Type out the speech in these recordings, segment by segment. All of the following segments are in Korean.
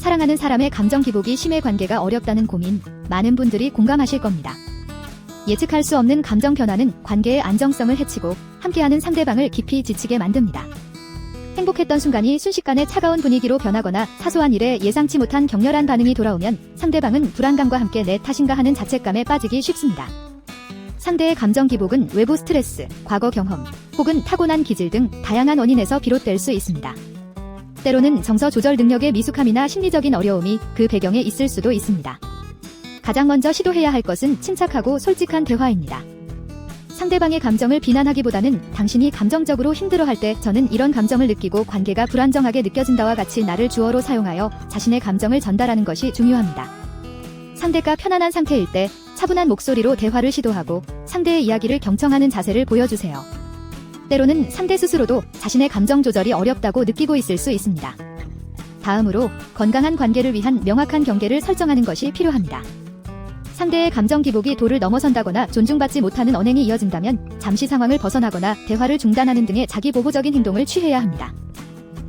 사랑하는 사람의 감정 기복이 심해 관계가 어렵다는 고민, 많은 분들이 공감하실 겁니다. 예측할 수 없는 감정 변화는 관계의 안정성을 해치고 함께하는 상대방을 깊이 지치게 만듭니다. 행복했던 순간이 순식간에 차가운 분위기로 변하거나 사소한 일에 예상치 못한 격렬한 반응이 돌아오면 상대방은 불안감과 함께 내 탓인가 하는 자책감에 빠지기 쉽습니다. 상대의 감정 기복은 외부 스트레스, 과거 경험, 혹은 타고난 기질 등 다양한 원인에서 비롯될 수 있습니다. 때로는 정서 조절 능력의 미숙함이나 심리적인 어려움이 그 배경에 있을 수도 있습니다. 가장 먼저 시도해야 할 것은 침착하고 솔직한 대화입니다. 상대방의 감정을 비난하기보다는 당신이 감정적으로 힘들어할 때 저는 이런 감정을 느끼고 관계가 불안정하게 느껴진다와 같이 나를 주어로 사용하여 자신의 감정을 전달하는 것이 중요합니다. 상대가 편안한 상태일 때 차분한 목소리로 대화를 시도하고 상대의 이야기를 경청하는 자세를 보여주세요. 때로는 상대 스스로도 자신의 감정 조절이 어렵다고 느끼고 있을 수 있습니다. 다음으로 건강한 관계를 위한 명확한 경계를 설정하는 것이 필요합니다. 상대의 감정 기복이 도를 넘어선다거나 존중받지 못하는 언행이 이어진다면 잠시 상황을 벗어나거나 대화를 중단하는 등의 자기 보호적인 행동을 취해야 합니다.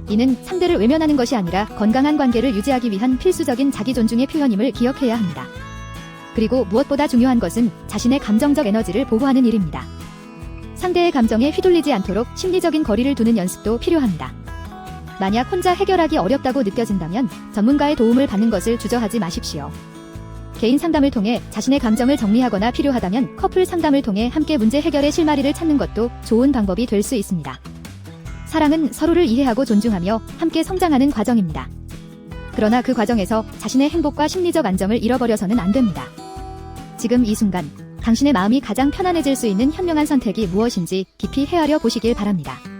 이는 상대를 외면하는 것이 아니라 건강한 관계를 유지하기 위한 필수적인 자기 존중의 표현임을 기억해야 합니다. 그리고 무엇보다 중요한 것은 자신의 감정적 에너지를 보호하는 일입니다. 상대의 감정에 휘둘리지 않도록 심리적인 거리를 두는 연습도 필요합니다. 만약 혼자 해결하기 어렵다고 느껴진다면 전문가의 도움을 받는 것을 주저하지 마십시오. 개인 상담을 통해 자신의 감정을 정리하거나 필요하다면 커플 상담을 통해 함께 문제 해결의 실마리를 찾는 것도 좋은 방법이 될 수 있습니다. 사랑은 서로를 이해하고 존중하며 함께 성장하는 과정입니다. 그러나 그 과정에서 자신의 행복과 심리적 안정을 잃어버려서는 안 됩니다. 지금 이 순간 당신의 마음이 가장 편안해질 수 있는 현명한 선택이 무엇인지 깊이 헤아려 보시길 바랍니다.